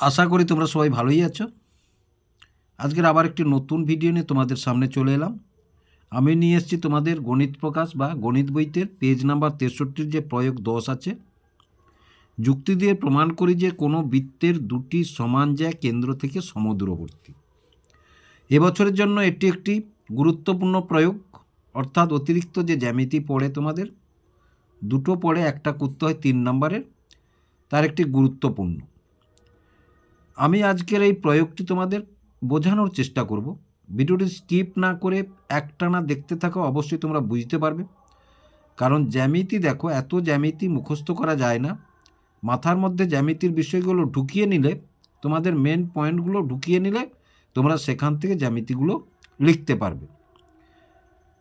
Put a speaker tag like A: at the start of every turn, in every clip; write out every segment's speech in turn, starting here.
A: আশা করি তোমরা সবাই ভালোই আছো। আজকের আবার একটি নতুন ভিডিও নিয়ে তোমাদের সামনে চলে এলাম। আমি নিয়ে এসেছি তোমাদের গণিত প্রকাশ বা গণিত বইতের পেজ নাম্বার তেষট্টির যে প্রয়োগ দশ আছে। যুক্তি দিয়ে প্রমাণ করি যে কোনো বৃত্তের দুটি সমান জ্যা কেন্দ্র থেকে সমদূরবর্তী। এবছরের জন্য এটি একটি গুরুত্বপূর্ণ প্রয়োগ, অর্থাৎ অতিরিক্ত যে জ্যামিতি পড়ে তোমাদের, দুটো পড়ে একটা করতে হয় তিন নম্বরের তার একটি গুরুত্বপূর্ণ। আমি আজকের এই প্রয়োগটি তোমাদের বোঝানোর চেষ্টা করব। ভিডিওটি স্কিপ না করে একটানা দেখতে থাকো, অবশ্যই তোমরা বুঝতে পারবে। কারণ জ্যামিতি দেখো, এত জ্যামিতি মুখস্থ করা যায় না। মাথার মধ্যে জ্যামিতির বিষয়গুলো ঢুকিয়ে নিলে, তোমাদের মেন পয়েন্টগুলো ঢুকিয়ে নিলে, তোমরা সেখান থেকে জ্যামিতিগুলো লিখতে পারবে।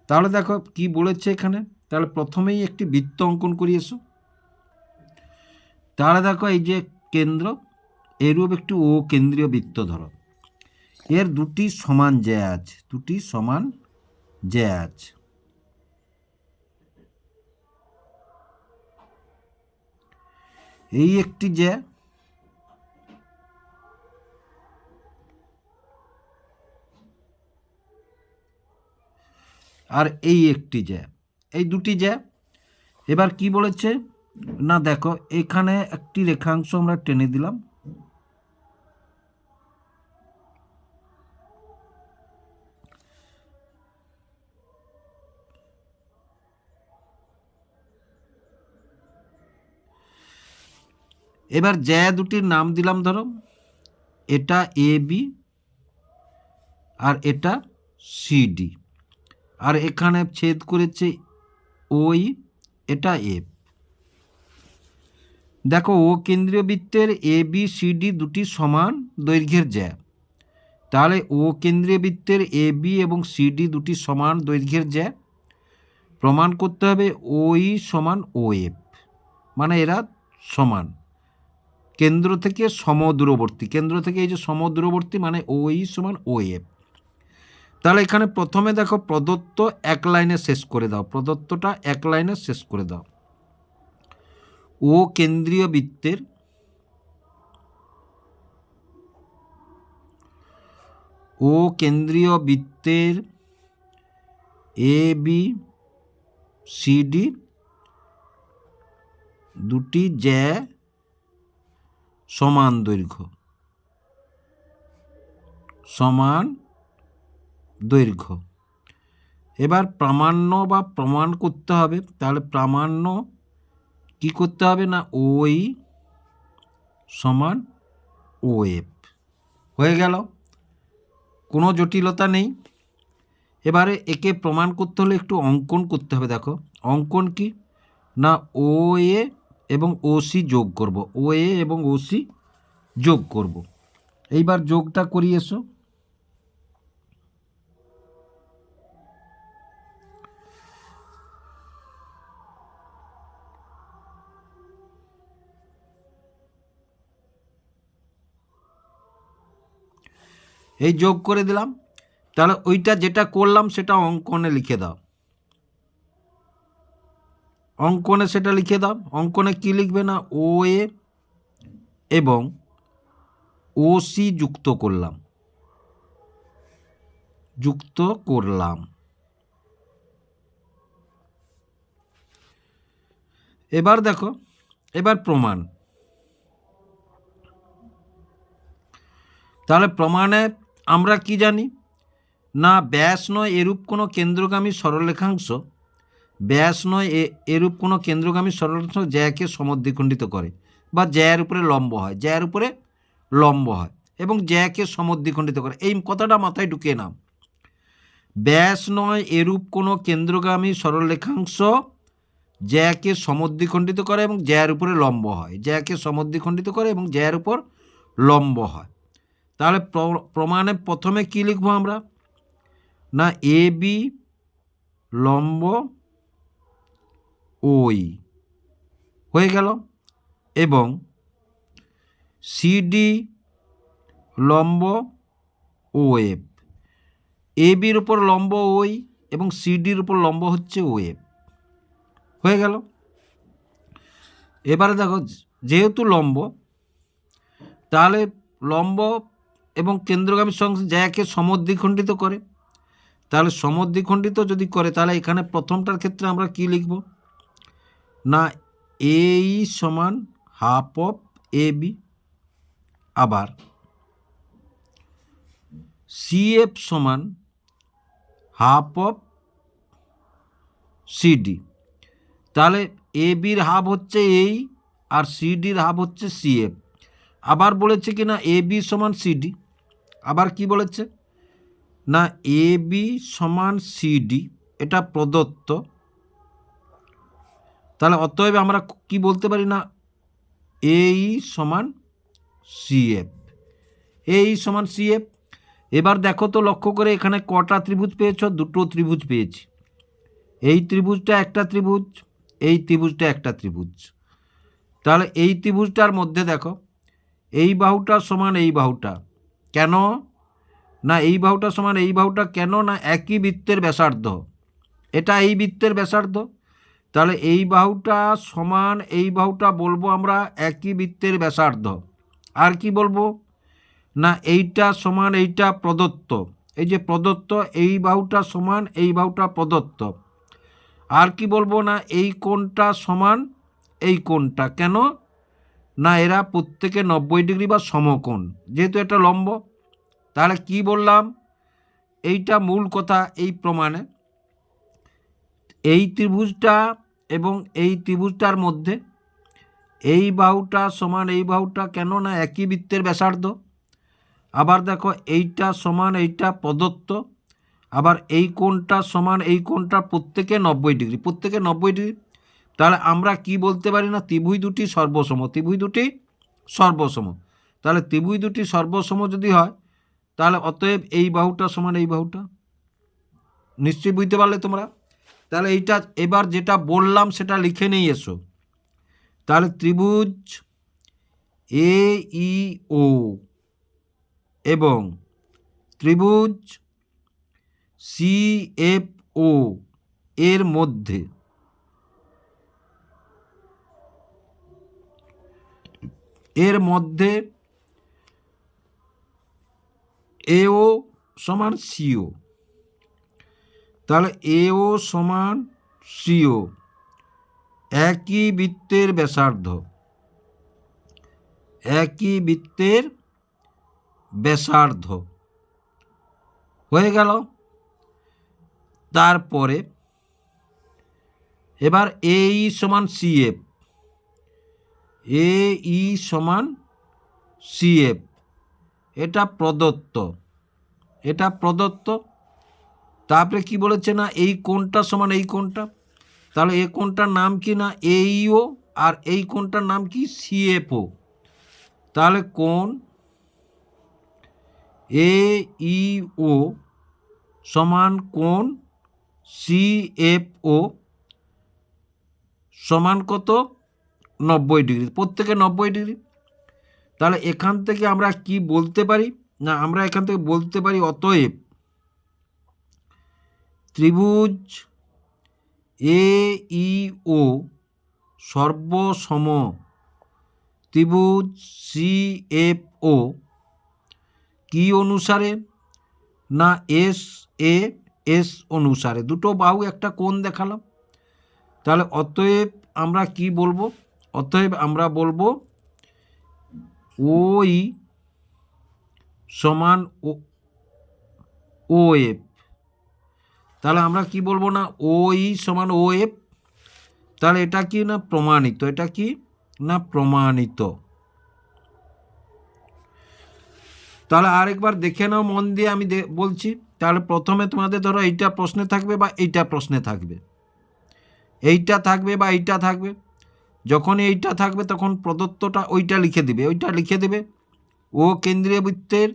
A: তাহলে দেখো কি বলেছে এখানে। তাহলে প্রথমেই একটি বৃত্ত অঙ্কন করিয়েছো তাহলে দেখো এই যে কেন্দ্র এরূপ একটু ও কেন্দ্রীয় বৃত্ত ধরো। এর দুটি সমান জ্যা আছে দুটি সমান জ্যা আছে এই একটি জ্যা আর এই একটি জ্যা এই দুটি জ্যা এবার কি বলেছে? না দেখো, এখানে একটি রেখাংশ আমরা টেনে দিলাম। এবার জ্যা দুটির নাম দিলাম ধরো। এটা এ বি আর এটা সিডি আর এখানে ছেদ করেছে ওই, এটা এফ দেখো, ও কেন্দ্রীয় বৃত্তের এ বি সিডি দুটি সমান দৈর্ঘ্যের জ্যা। তাহলে ও কেন্দ্রীয় বৃত্তের এ বি এবং সিডি দুটি সমান দৈর্ঘ্যের জ্যা। প্রমাণ করতে হবে ওই সমান ও এফ মানে এরা সমান। কেন্দ্র থেকে সমদূরবর্তী, কেন্দ্র থেকে এই যে সমদূরবর্তী মানে ওই সমান ও এফ তাহলে এখানে প্রথমে দেখো প্রদত্ত এক লাইনে শেষ করে দাও, প্রদত্তটা এক লাইনে শেষ করে দাও। ও কেন্দ্রীয় বৃত্তের ও কেন্দ্রীয় বৃত্তের এ, বি সিডি দুটি জ্যা সমান দৈর্ঘ্য। সমান দৈর্ঘ্য। এবার প্রামাণ্য বা প্রমাণ করতে হবে। তাহলে প্রামাণ্য কি করতে হবে না? ওই সমান ও এফ হয়ে গেল। কোনো জটিলতা নেই। এবারে একে প্রমাণ করতে হলে একটু অঙ্কন করতে হবে। দেখো, অঙ্কন কি? না ও এ এবং ও সি যোগ করব। ও এ এবং ও সি যোগ করব। এইবার যোগটা করি এসো। এই যোগ করে দিলাম। তাহলে ওইটা যেটা করলাম সেটা অঙ্কনে লিখে দাও। অঙ্কনে সেটা লিখে দাও। অঙ্কনে কি লিখবে না? ও, এ এবং ও, সি যুক্ত করলাম। যুক্ত করলাম। এবার দেখো, এবার প্রমাণ। তাহলে প্রমাণে আমরা কি জানি? না, ব্যাস নয়, এরূপ কোনো কেন্দ্রগামী সরলরেখাংশ ব্যাস নয় এরূপ কোনো কেন্দ্রগামী সরলরেখাংশ জ্যাকে সমদ্বিখণ্ডিত করে বা জ্যায়ের উপরে লম্ব হয় জ্যায়ের উপরে লম্ব হয় এবং জ্যাকে সমদ্বিখণ্ডিত করে। এই কথাটা মাথায় ঢুকিয়ে নাও। ব্যাস নয়, এরূপ কোনো কেন্দ্রগামী সরলরেখাংশ জ্যাকে সমদ্বিখণ্ডিত করে এবং জ্যায়ের উপরে লম্ব হয়। জ্যাকে সমদ্বিখণ্ডিত করে এবং জ্যায়ের উপর লম্ব হয়। তাহলে প্রমাণে প্রথমে কি লিখব আমরা? না, এ, বি, লম্ব ওই। হয়ে গেল। এবং সিডি লম্ব ও এফ। এ বির উপর লম্ব ওই এবং সিডির উপর লম্ব হচ্ছে ও এফ। হয়ে গেল। এবারে দেখো, যেহেতু লম্ব, তাহলে লম্ব এবং কেন্দ্রগামী সংশ্লিষ্ট জ্যাকে সমদ্বিখণ্ডিত করে, তাহলে সমদ্বিখণ্ডিত যদি করে, তাহলে এখানে প্রথমটার ক্ষেত্রে আমরা কি লিখব? না এই সমান হাফ অফ এ বি আবার সি এফ সমান হাফ অফ সিডি তাহলে এ বির হাফ হচ্ছে এই আর সিডির হাফ হচ্ছে সিএফ আবার বলেছে কি না এ বি সমান সিডি আবার কি বলেছে? না এ বি সমান সিডি এটা প্রদত্ত। তাহলে অতএব আমরা কি বলতে পারি না? এই সমান সিএফ এই সমান সিএফ এবার দেখো তো লক্ষ্য করে এখানে কটা ত্রিভুজ পেয়েছ? দুটো ত্রিভুজ পেয়েছি। এই ত্রিভুজটা একটা ত্রিভুজ, এই ত্রিভুজটা একটা ত্রিভুজ। তাহলে এই ত্রিভুজটার মধ্যে দেখো, এই বাহুটা সমান এই বাহুটা। কেন? না, এই বাহুটা সমান এই বাহুটা কেন? না, একই বৃত্তের ব্যাসার্ধ। এটা এই বৃত্তের ব্যাসার্ধ। তাহলে এই বাহুটা সমান, এই বাহুটা বলব আমরা একই বৃত্তের ব্যাসার্ধ। আর কি বলব? না, এইটা সমান, এইটা প্রদত্ত। এই যে প্রদত্ত, এই বাহুটা সমান, এই বাহুটা প্রদত্ত। আর কি বলব? না, এই কোণটা সমান, এই কোণটা। কেন? না, এরা প্রত্যেকে নব্বই ডিগ্রি বা সমকোণ, যেহেতু এটা লম্ব। তাহলে কি বললাম? এইটা মূল কথা, এই প্রমাণে। এই ত্রিভুজটা এবং এই ত্রিভুজটার মধ্যে এই বাহুটা সমান এই বাহুটা কেন না একই বৃত্তের ব্যাসার্ধ? আবার দেখো এইটা সমান এইটা প্রদত্ত, আবার এই কোণটা সমান এই কোণটা প্রত্যেকে নব্বই ডিগ্রি। প্রত্যেকে নব্বই ডিগ্রি। তাহলে আমরা কি বলতে পারি না? ত্রিভুজ দুটি সর্বসম, ত্রিভুজ দুটি সর্বসম। তাহলে ত্রিভুজ দুটি সর্বসম যদি হয়, তাহলে অতএব এই বাহুটা সমান এই বাহুটা। নিশ্চয়ই বুঝতে পারলে তোমরা? তাহলে এইটা এবার যেটা বললাম সেটা লিখে নেই এসো। তাহলে ত্রিভুজ এ ই ও এবং ত্রিভুজ সি এফ ও এর মধ্যে এর মধ্যে এও সমান সিও তাহলে এও সমান সিও। একই বৃত্তের ব্যাসার্ধ। একই বৃত্তের ব্যাসার্ধ। হয়ে গেল। তারপরে এবার এই সমান সিএফ। এ ই সমান সিএফ। এটা প্রদত্ত। এটা প্রদত্ত। তারপরে কি বলেছে না, এই কোনটা সমান এই কোনটা তাহলে এই কোনটার নাম কি না? এইও আর এই কোনটার নাম কি? সিএফও তাহলে কোন এ ই ও সমান কোন সিএফও সমান কত? নব্বই ডিগ্রি। প্রত্যেকে নব্বই ডিগ্রি। তাহলে এখান থেকে আমরা কি বলতে পারি? না, আমরা এখান থেকে বলতে পারি অতএব ত্রিভুজ এ, ই, ও, সর্বসম ত্রিভুজ সি, এফ, ও, কি অনুসারে না এস, এ, এস অনুসারে? দুটো বাহু একটা কোণ দেখালাম। তাহলে অতএব আমরা কি বলব? অতএব আমরা বলব ওই সমান ও, এফ। তাহলে আমরা কি বলব না? ও ই সমান ও এফ। তাহলে এটা কি না প্রমাণিত? এটা কি না প্রমাণিত? তাহলে আরেকবার দেখে নাও, মন দিয়ে আমি বলছি। তাহলে প্রথমে তোমাদের ধরো এইটা প্রশ্নে থাকবে বা এইটা প্রশ্নে থাকবে। এইটা থাকবে বা এইটা থাকবে। যখন এইটা থাকবে তখন প্রদত্তটা ওইটা লিখে দিবে। ওইটা লিখে দেবে। ও কেন্দ্রীয় বৃত্তের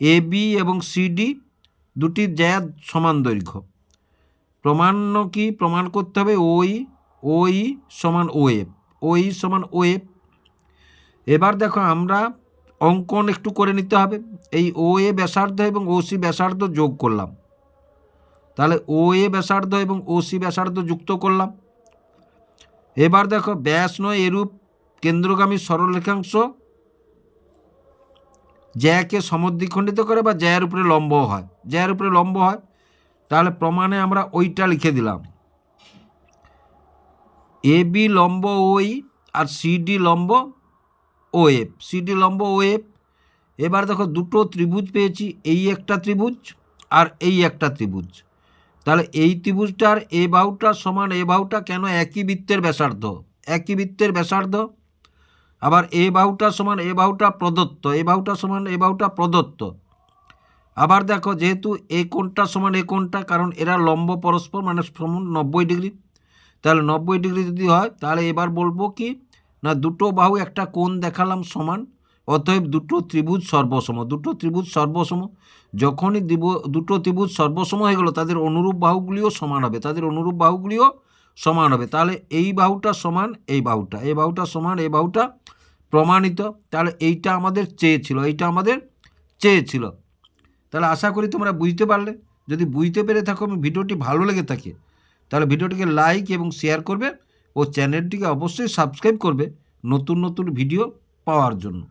A: এ, বি এবং সিডি দুটি জ্যাদ সমান দৈর্ঘ্য। প্রমাণ্য কি? প্রমাণ করতে হবে ওই ওই সমান ও এফ ওই সমান ও এফ এবার দেখো আমরা অঙ্কন একটু করে নিতে হবে। এই ও এ ব্যাসার্ধ এবং ও সি ব্যাসার্ধ যোগ করলাম। তাহলে ও এ ব্যাসার্ধ এবং ও সি ব্যাসার্ধ যুক্ত করলাম। এবার দেখো ব্যাস নয় এরূপ কেন্দ্রগামী সরলরেখাংশ জ্যাকে সমদ্বিখণ্ডিত করে বা জ্যায়ের উপরে লম্ব হয়? জ্যায়ের উপরে লম্ব হয়? তাহলে প্রমাণে আমরা ওইটা লিখে দিলাম। এ বি লম্ব ওই আর সিডি লম্ব ও এফ। সিডি লম্ব ও এফ। এবার দেখো দুটো ত্রিভুজ পেয়েছি, এই একটা ত্রিভুজ আর এই একটা ত্রিভুজ। তাহলে এই ত্রিভুজটার এ বাহুটা সমান এ বাহুটা কেন একই বৃত্তের ব্যাসার্ধ? একই বৃত্তের ব্যাসার্ধ? আবার এ বাহুটা সমান এ বাহুটা প্রদত্ত, এ বাহুটা সমান এ বাহুটা প্রদত্ত। আবার দেখো, যেহেতু এ কোণটা সমান এ কোণটা, কারণ এরা লম্ব পরস্পর মানে সমান নব্বই ডিগ্রি। তাহলে নব্বই ডিগ্রি যদি হয়, তাহলে এবার বলব কি, না দুটো বাহু একটা কোণ দেখালাম সমান, অতএব দুটো ত্রিভুজ সর্বসম, দুটো ত্রিভুজ সর্বসম। যখনই দিব দুটো ত্রিভুজ সর্বসম হয়ে গেল, তাদের অনুরূপ বাহুগুলিও সমান হবে, তাদের অনুরূপ বাহুগুলিও সমান হবে। তাহলে এই বাহুটা সমান এই বাহুটা এই বাহুটা সমান এই বাহুটা প্রমাণিত। তাহলে এইটা আমাদের চেয়েছিল এইটা আমাদের চেয়েছিল তাহলে আশা করি তোমরা বুঝতে পারলে। যদি বুঝতে পেরে থাকো এবং ভিডিওটি ভালো লেগে থাকে, তাহলে ভিডিওটিকে লাইক এবং শেয়ার করবে ও চ্যানেলটিকে অবশ্যই সাবস্ক্রাইব করবে নতুন নতুন ভিডিও পাওয়ার জন্য।